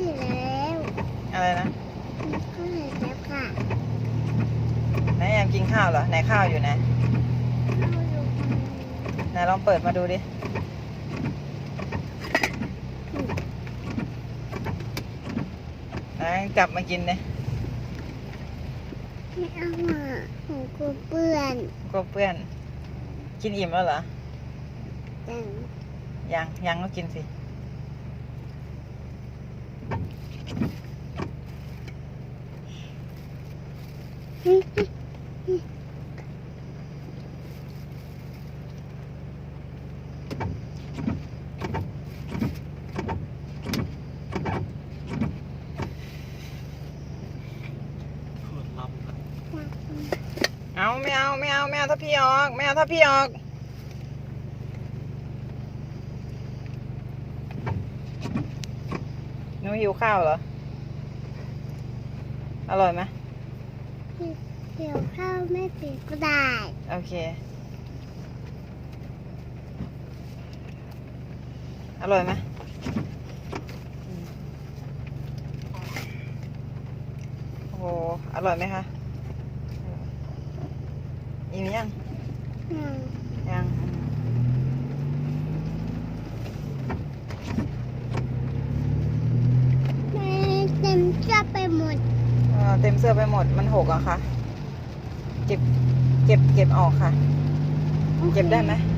เสร็จแล้วอะไรนะข้าวเสร็จแล้วค่ะไหนแอมกินข้าวเหรอไหนข้าวอยู่ไหนข้าวอยู่ไหนลองเปิดมาดูดิไหนกลับมากินเลยไม่เอาอะของกูเปื้อนก็เพื่อน กินอิ่มแล้วเหรอจังยังยังก็กินสิ โคตรล้ำ เอาไม่เอาไม่เอาไม่เอาถ้าพี่ออกไม่เอาถ้าพี่ออก หนูหิวข้าวเหรอ อร่อยไหมเดี๋ยวข้าวไม่ติดก็ได้ โอเค อร่อยไหมอืมโอ้โห อร่อยไหมคะอิ่มยังอืมยังอืม แม่ เต็มจะไปหมดเอ่อเต็มเสื้อไปหมดมันหกอะค่ะ เก็บ เก็บ เก็บออกค่ะ เก็บได้ไหมโ